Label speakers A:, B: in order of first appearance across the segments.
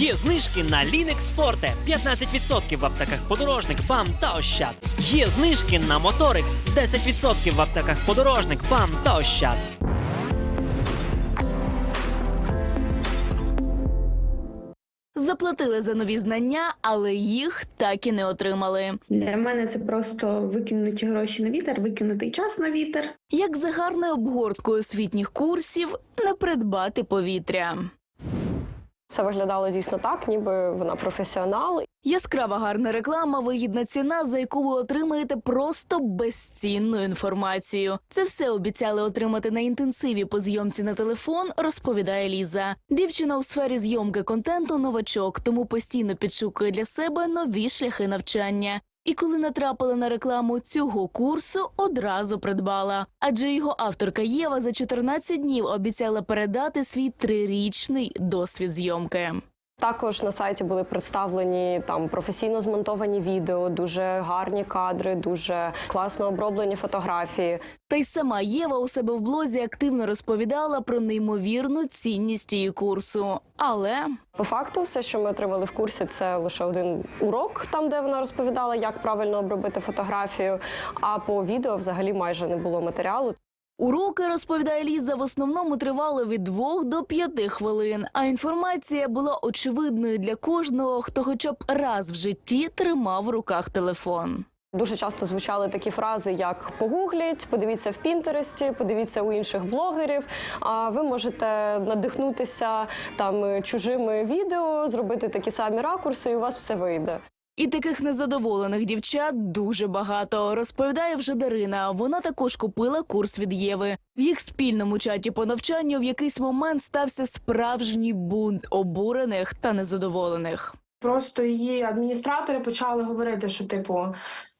A: Є знижки на Linux Forte 15% в аптеках подорожник, БАМ та Ощад. Є знижки на Motorix 10% в аптеках подорожник, БАМ та Ощад.
B: Заплатили за нові знання, але їх так і не отримали.
C: Для мене це просто викинуті гроші на вітер, викинутий час на вітер.
B: Як за гарною обгорткою освітніх курсів не придбати повітря.
D: Це виглядало дійсно так, ніби вона професіонал.
B: Яскрава гарна реклама, вигідна ціна, за яку ви отримаєте просто безцінну інформацію. Це все обіцяли отримати на інтенсиві по зйомці на телефон, розповідає Ліза. Дівчина у сфері зйомки контенту новачок, тому постійно підшукує для себе нові шляхи навчання. І коли натрапила на рекламу цього курсу, одразу придбала. Адже його авторка Єва за 14 днів обіцяла передати свій трирічний досвід зйомки.
D: Також на сайті були представлені там професійно змонтовані відео, дуже гарні кадри, дуже класно оброблені фотографії.
B: Та й сама Єва у себе в блозі активно розповідала про неймовірну цінність її курсу. Але
D: По факту, все, що ми отримали в курсі, це лише один урок, там де вона розповідала, як правильно обробити фотографію. А по відео взагалі майже не було матеріалу.
B: Уроки, розповідає Ліза, в основному тривали від 2 до 5 хвилин. А інформація була очевидною для кожного, хто хоча б раз в житті тримав в руках телефон.
D: Дуже часто звучали такі фрази, як погугліть, подивіться в Пінтересті, подивіться у інших блогерів. А ви можете надихнутися там чужими відео, зробити такі самі ракурси, і у вас все вийде.
B: І таких незадоволених дівчат дуже багато. Розповідає вже Дарина. Вона також купила курс від Єви. В їх спільному чаті по навчанню в якийсь момент стався справжній бунт обурених та незадоволених.
E: Просто її адміністратори почали говорити, що типу.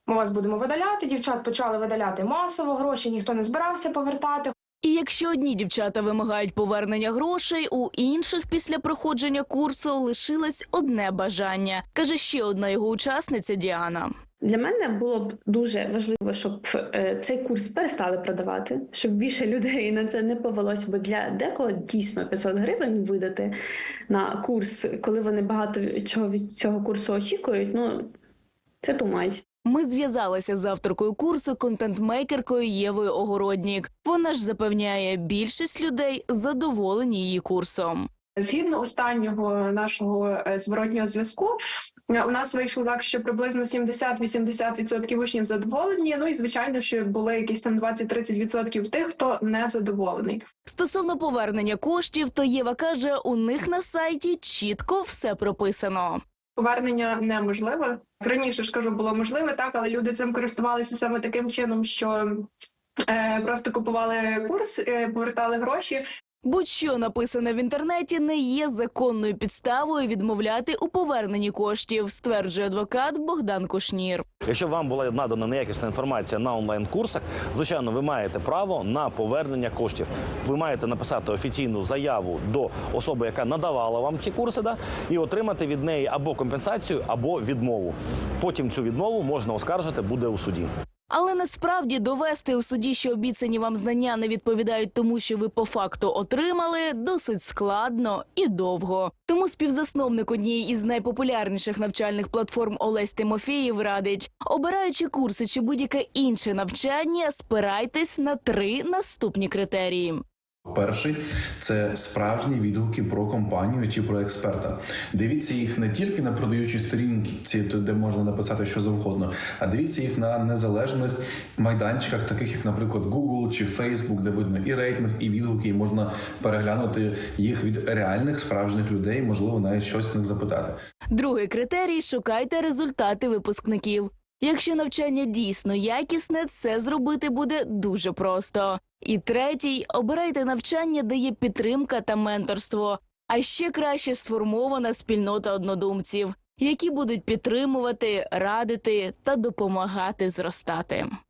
E: Ми вас будемо видаляти. Дівчат почали видаляти масово, гроші ніхто не збирався повертати.
B: І якщо одні дівчата вимагають повернення грошей, у інших після проходження курсу лишилось одне бажання, каже ще одна його учасниця Діана.
C: Для мене було б дуже важливо, щоб е, цей курс перестали продавати, щоб більше людей на це не повелося. Бо для декого дійсно 500 гривень видати на курс, коли вони багато чого від цього курсу очікують. Ну це тумач.
B: Ми зв'язалися з авторкою курсу, контент-мейкеркою Євою Огороднік. Вона ж запевняє, більшість людей задоволені її курсом.
E: Згідно останнього нашого е, зворотнього зв'язку, е, у нас вийшло так, що приблизно 70-80% учнів задоволені. Ну і звичайно, що були якісь там 20-30% тих, хто не задоволений.
B: Стосовно повернення коштів, то Єва каже, у них на сайті чітко все прописано.
E: Повернення неможливе. Раніше ж кажу, було можливе так, але люди цим користувалися саме таким чином, що е, просто купували курс, е, повертали гроші.
B: Будь-що написане в інтернеті не є законною підставою відмовляти у поверненні коштів, стверджує адвокат Богдан Кушнір.
F: Якщо вам була надана неякісна інформація на онлайн-курсах, звичайно, ви маєте право на повернення коштів. Ви маєте написати офіційну заяву до особи, яка надавала вам ці курси, да, і отримати від неї або компенсацію, або відмову. Потім цю відмову можна оскаржити буде у суді.
B: Але насправді довести у суді, що обіцяні вам знання не відповідають тому, що ви по факту отримали, досить складно і довго. Тому співзасновник однієї із найпопулярніших навчальних платформ Олесь Тимофєєв радить, обираючи курси чи будь-яке інше навчання, спирайтесь на три наступні критерії.
G: Перший це справжні відгуки про компанію чи про експерта. Дивіться їх не тільки на продаючій сторінці, то де можна написати що завгодно, а дивіться їх на незалежних майданчиках, таких як, наприклад, Google чи Facebook, де видно і рейтинг, і відгуки, і можна переглянути їх від реальних справжніх людей, можливо, навіть щось з них запитати.
B: Другий критерій шукайте результати випускників. Якщо навчання дійсно якісне, це зробити буде дуже просто. І третій обирайте навчання, де є підтримка та менторство, а ще краще сформована спільнота однодумців, які будуть підтримувати, радити та допомагати зростати.
H: –